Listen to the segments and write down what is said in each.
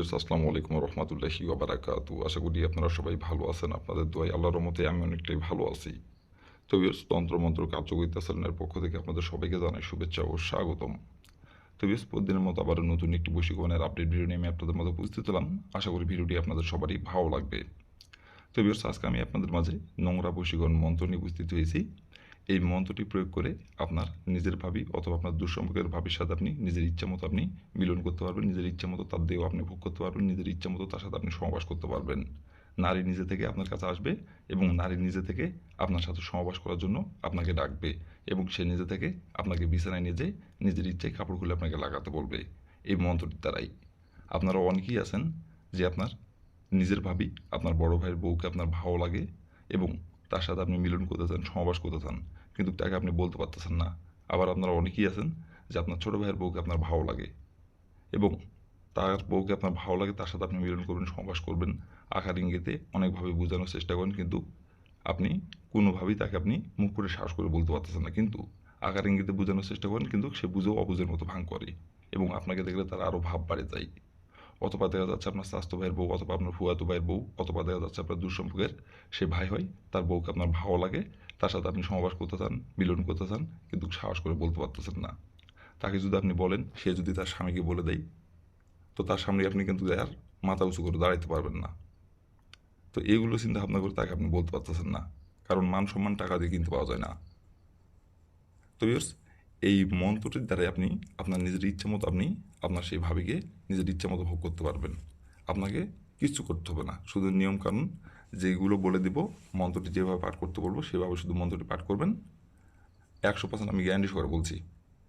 Views আসসালামু আলাইকুম রহমতুল্লাহি ওবারাকাতু আশা করি আপনারা সবাই ভালো আছেন, আপনাদের দোয়াই আল্লাহর রহমতে আমি অনেকটাই ভালো আছি। তো ভিউস তন্ত্রমন্ত্র কার্যকরিতা চ্যানেলের পক্ষ থেকে আপনাদের সবাইকে জানাই শুভেচ্ছা ও স্বাগতম। তো ভিউস প্রতিদিনের মতো আবার নতুন একটি বৈশিকরণের আপডেট ভিডিও নিয়ে আমি আপনাদের মধ্যে উপস্থিত হলাম। আশা করি ভিডিওটি আপনাদের সবারই ভালো লাগবে। তো ভিউস আজকে আমি আপনাদের মাঝে নোংরা বৈশীকরণ মন্ত্র নিয়ে উপস্থিত হয়েছি। এই মন্ত্রটি প্রয়োগ করে আপনার নিজের ভাবি অথবা আপনার দুঃসম্পর্কের ভাবির সাথে আপনি নিজের ইচ্ছা মতো আপনি মিলন করতে পারবেন, নিজের ইচ্ছা মতো তার দেহ আপনি ভোগ করতে পারবেন, নিজের ইচ্ছা মতো তার সাথে আপনি সমাবাস করতে পারবেন। নারী নিজে থেকে আপনার কাছে আসবে এবং নারী নিজে থেকে আপনার সাথে সমাবাস করার জন্য আপনাকে ডাকবে এবং সে নিজে থেকে আপনাকে বিছানায় নিয়ে যেয়ে নিজের ইচ্ছায় কাপড় খুলে আপনাকে লাগাতে বলবে। এই মন্ত্রটির দ্বারাই। আপনারা অনেকেই আছেন যে আপনার নিজের ভাবি, আপনার বড় ভাইয়ের বউকে আপনার ভালো লাগে এবং তার সাথে আপনি মিলন করতে চান, সমাবাস করতে চান। কিন্তু তাকে আপনি বলতে পারতেছেন না। আবার আপনারা অনেকেই আছেন যে আপনার ছোটো ভাইয়ের বউকে আপনার ভালো লাগে এবং তার বউকে আপনার ভালো লাগে, তার সাথে আপনি মিলন করবেন সমাবাস করবেন, আকার ইঙ্গিতে অনেকভাবে বোঝানোর চেষ্টা করেন কিন্তু আপনি কোনোভাবেই তাকে আপনি মুখ করে সাহস করে বলতে পারতেছেন না। কিন্তু আকার ইঙ্গিতে বোঝানোর চেষ্টা করেন কিন্তু সে বুঝেও অবুঝের মতো ভাঙ করে এবং আপনাকে দেখলে তার আরও ভাব বাড়ে যায়। অথবা দেখা যাচ্ছে আপনার স্বাস্থ্য ভাইয়ের বউ অথবা আপনার ফুয়াতো ভাইয়ের বউ, অথবা দেখা যাচ্ছে আপনার দুঃসম্পর্কের সে ভাই হয়, তার বউকে আপনার ভালো লাগে তার সাথে আপনি সমাবাস করতে চান, মিলন করতে চান, কিন্তু সাহস করে বলতে পারতেছেন না। তাকে যদি আপনি বলেন, সে যদি তার স্বামীকে বলে দেয়, তো তার সামনে আপনি কিন্তু আর মাথা উঁচু করে দাঁড়াইতে পারবেন না। তো এইগুলো চিন্তা ভাবনা করে তাকে আপনি বলতে পারতেছেন না, কারণ মান সম্মান টাকা দিয়ে কিনতে পাওয়া যায় না। তো এই মন্ত্রটির দ্বারাই আপনি আপনার নিজের ইচ্ছা মতো আপনি আপনার সেই ভাবিকে নিজের ইচ্ছা মতো ভোগ করতে পারবেন। আপনাকে কিছু করতে হবে না, শুধু নিয়মকানুন যেগুলো বলে দিব, মন্ত্রটি যেভাবে পাঠ করতে বলব, সেভাবে শুধু মন্ত্রটি পাঠ করবেন। একশো পার্সেন্ট আমি গ্যারান্টি সহকারে বলছি,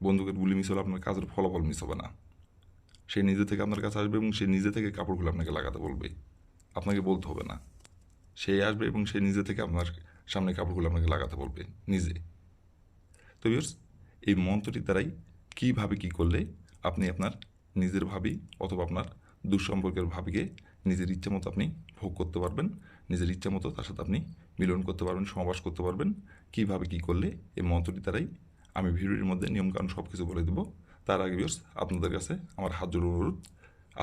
বন্দুকের গুলি মিস হলে আপনার কাজের ফলাফল মিস হবে না। সে নিজে থেকে আপনার কাছে আসবে এবং সে নিজে থেকে কাপড়গুলো আপনাকে লাগাতে বলবে। আপনাকে বলতে হবে না। সে আসবে এবং সে নিজে থেকে আপনার সামনে কাপড়গুলো আপনাকে লাগাতে বলবে, নিজে। তো ভিউয়ার্স এই মন্ত্রটির দ্বারাই কীভাবে কী করলে আপনি আপনার নিজের ভাবি অথবা আপনার দুঃসম্পর্কের ভাবিকে নিজের ইচ্ছে মতো আপনি ভোগ করতে পারবেন নিজের ইচ্ছা মতো তার সাথে আপনি মিলন করতে পারবেন সমাবাস করতে পারবেন। কীভাবে কী করলে এই মন্ত্রটি দ্বারাই আমি ভিডিওর মধ্যে নিয়মকানুন সব কিছু বলে দেবো। তার আগে ভিউয়ার্স আপনাদের কাছে আমার হাত জোর অনুরোধ।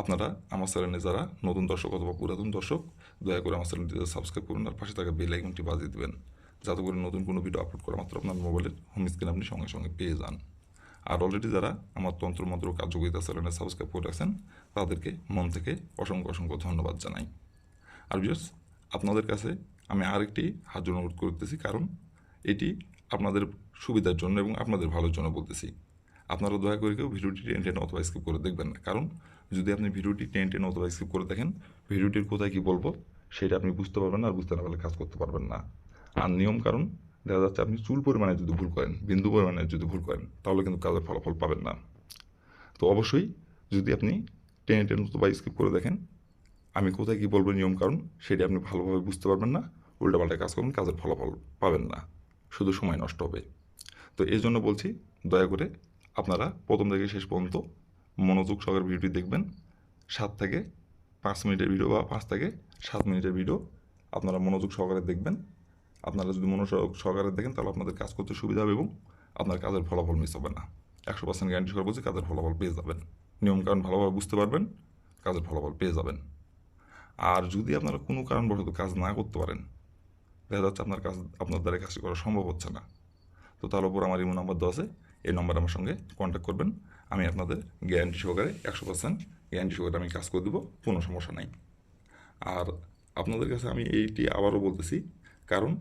আপনারা আমার চ্যানেলে যারা নতুন দর্শক অথবা পুরাতন দর্শক, দয়া করে আমার চ্যানেলটিতে সাবস্ক্রাইব করুন আর পাশে থাকা বেল আইকনটি বাজিয়ে দেবেন। যাতে করে নতুন কোনো ভিডিও আপলোড করা মাত্র আপনার মোবাইলের হোম স্ক্রিন আপনি সঙ্গে সঙ্গে পেয়ে যান। আর অলরেডি যারা আমার তন্ত্রমন্ত্র কার্যকরিতা চ্যানেলে সাবস্ক্রাইব করে রাখছেন, তাদেরকে মন থেকে অসংখ্য অসংখ্য ধন্যবাদ জানাই। আর বিয়ার্স আপনাদের কাছে আমি আরেকটি জন্য অনুরোধ করতেছি, কারণ এটি আপনাদের সুবিধার জন্য এবং আপনাদের ভালোর জন্য বলতেছি। আপনারা দয়া করে কেউ ভিডিওটি টেন টেন অথবা স্কিপ করে দেখবেন না। কারণ যদি আপনি ভিডিওটি টেন টেন অথবা স্কিপ করে দেখেন, ভিডিওটির কোথায় কী বলব সেটা আপনি বুঝতে পারবেন না আর বুঝতে না পারলে কাজ করতে পারবেন না। আর নিয়ম কারণ, দেখা যাচ্ছে আপনি চুল পরিমাণে যদি ভুল করেন, বিন্দু পরিমাণে যদি ভুল করেন, তাহলে কিন্তু কাজের ফলাফল পাবেন না। তো অবশ্যই যদি আপনি টেনে টেন অথবা স্কিপ করে দেখেন আমি কোথায় কী বলব নিয়ম কারণ সেটি আপনি ভালোভাবে বুঝতে পারবেন না, উল্টাপাল্টা কাজ করবেন, কাজের ফলাফল পাবেন না। শুধু সময় নষ্ট হবে। তো এই জন্য বলছি, দয়া করে আপনারা প্রথম থেকে শেষ পর্যন্ত মনোযোগ সহকারে ভিডিওটি দেখবেন। সাত থেকে পাঁচ মিনিটের ভিডিও বা পাঁচ থেকে সাত মিনিটের ভিডিও আপনারা মনোযোগ সহকারে দেখবেন। আপনারা যদি মনোযোগ সহকারে দেখেন, তাহলে আপনাদের কাজ করতে সুবিধা হবে এবং আপনার কাজের ফলাফল মিস হবে না। একশো পার্সেন্ট গ্যারান্টি সহকারে বলছি, কাজের ফলাফল পেয়ে যাবেন। নিয়মকানুন ভালোভাবে বুঝতে পারবেন, কাজের ফলাফল পেয়ে যাবেন। আর যদি আপনারা কোনো কারণবশত কাজ না করতে পারেন, দেখা যাচ্ছে আপনার কাজ, আপনার দ্বারা কাজটি করা সম্ভব হচ্ছে না। তো তার উপর আমার ইমো নাম্বার দেওয়া আছে, এই নম্বরে আমার সঙ্গে কন্ট্যাক্ট করবেন। আমি আপনাদের গ্যারান্টি সহকারে একশো পার্সেন্ট গ্যারান্টি সহকারে আমি কাজ করে দেবো, কোনো সমস্যা নাই। আর আপনাদের কাছে আমি এইটি আবারও বলতেছি, কারণ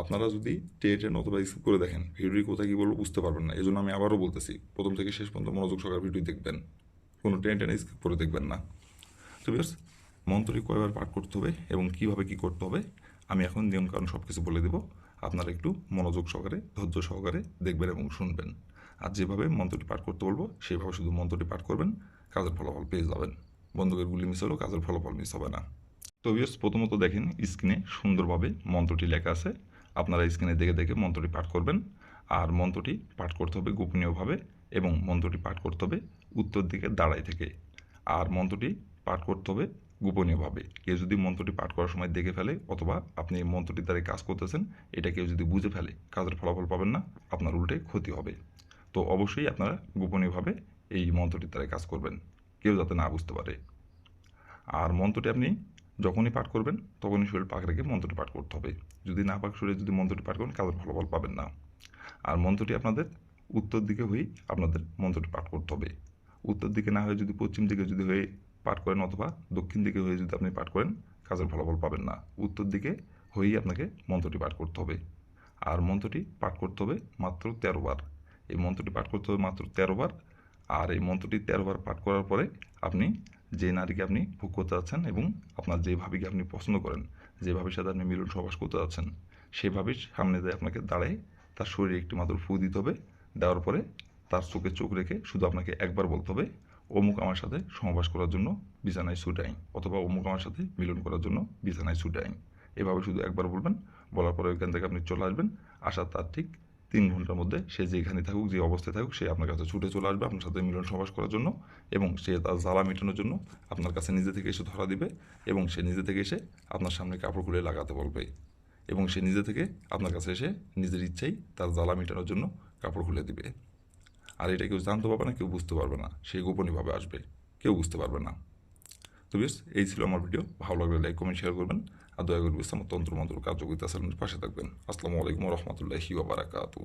আপনারা যদি টেন অথবা স্কিপ করে দেখেন, ভিডিওটি কোথায় কী বলব বুঝতে পারবেন না। এই জন্য আমি আবারও বলতেছি, প্রথম থেকে শেষ পর্যন্ত মনোযোগ সহকারে ভিডিও দেখবেন। কোনো টেন টেন স্কিপ করে দেখবেন না। তো বেশ মন্ত্রটি কয়বার পাঠ করতে হবে এবং কীভাবে কী করতে হবে, আমি এখন নিয়মকানুন সব কিছু বলে দেবো। আপনারা একটু মনোযোগ সহকারে, ধৈর্য সহকারে দেখবেন এবং শুনবেন। আর যেভাবে মন্ত্রটি পাঠ করতে বলব সেইভাবে শুধু মন্ত্রটি পাঠ করবেন, কাজের ফলাফল পেয়ে যাবেন। বন্ধুকের গুলি মিস হলেও কাজের ফলাফল মিস হবে না। তো প্রথমত দেখেন স্ক্রিনে সুন্দরভাবে মন্ত্রটি লেখা আছে। আপনারা স্ক্রিনে দেখে দেখে মন্ত্রটি পাঠ করবেন। আর মন্ত্রটি পাঠ করতে হবে গোপনীয়ভাবে এবং মন্ত্রটি পাঠ করতে হবে উত্তর দিকে দাঁড়াই থেকে। আর মন্ত্রটি পাঠ করতে হবে গোপনীয়ভাবে কেউ যদি মন্ত্রটি পাঠ করার সময় দেখে ফেলে অথবা আপনি এই মন্ত্রটির দ্বারা কাজ করতেছেন, এটা কেউ যদি বুঝে ফেলে, কাজের ফলাফল পাবেন না, আপনার উল্টে ক্ষতি হবে। তো অবশ্যই আপনারা গোপনীয়ভাবে এই মন্ত্রটির দ্বারা কাজ করবেন, কেউ যাতে না বুঝতে পারে। আর মন্ত্রটি আপনি যখনই পাঠ করবেন, তখনই শরীর পাক রেখে মন্ত্রটি পাঠ করতে হবে। যদি না পাক শরীরে যদি মন্ত্রটি পাঠ করেন, কাজের ফলাফল পাবেন না। আর মন্ত্রটি আপনাদের উত্তর দিকে হয়েই আপনাদের মন্ত্রটি পাঠ করতে হবে। উত্তর দিকে না হয়ে যদি পশ্চিম দিকে যদি হয়ে পাঠ করেন অথবা দক্ষিণ দিকে হয়ে যদি আপনি পাঠ করেন, কাজের ফলাফল পাবেন না। উত্তর দিকে হয়েই আপনাকে মন্ত্রটি পাঠ করতে হবে। আর মন্ত্রটি পাঠ করতে হবে মাত্র তেরো বার। এই মন্ত্রটি পাঠ করতে হবে মাত্র তেরো বার। আর এই মন্ত্রটি তেরো বার পাঠ করার পরে আপনি যে নারীকে আপনি ভোগ করতে যাচ্ছেন এবং আপনার যে ভাবিকে আপনি পছন্দ করেন, যে সাথে আপনি মিলন সবাস করতে যাচ্ছেন সেই সামনে দিয়ে আপনাকে দাঁড়ায় তার শরীরে একটি মাত্র ফু দিতে হবে। দেওয়ার পরে তার চোখে চোখ রেখে শুধু আপনাকে একবার বলতে হবে অমুক আমার সাথে সহবাস করার জন্য বিছানায় ছুটাই অথবা অমুক আমার সাথে মিলন করার জন্য বিছানায় ছুটাই এভাবে শুধু একবার বলবেন, বলার পরে ওইখান থেকে আপনি চলে আসবেন। আসার তার ঠিক তিন ঘণ্টার মধ্যে সে যেখানে থাকুক, যে অবস্থায় থাকুক, সে আপনার কাছে ছুটে চলে আসবে আপনার সাথে মিলন সহবাস করার জন্য এবং সে তার জ্বালা মেটানোর জন্য আপনার কাছে নিজে থেকে এসে ধরা দিবে এবং সে নিজে থেকে এসে আপনার সামনে কাপড় খুলে লাগাতে বলবে এবং সে নিজে থেকে আপনার কাছে এসে নিজের ইচ্ছাই তার জ্বালা মেটানোর জন্য কাপড় খুলে দিবে। আর এটা কেউ জানতে পারবে না, কেউ বুঝতে পারবে না। সেই গোপনীয়ভাবে আসবে, কেউ বুঝতে পারবে না। তো বেশ, এই ছিল আমার ভিডিও। ভালো লাগলে লাইক, কমেন্ট, শেয়ার করবেন। আর দয়া করে আমার তন্ত্র মন্ত্র কার্যকরিতা সালের পাশে থাকবেন। আসসালামু আলাইকুম রহমতুল্লাহি ওবারাকাতু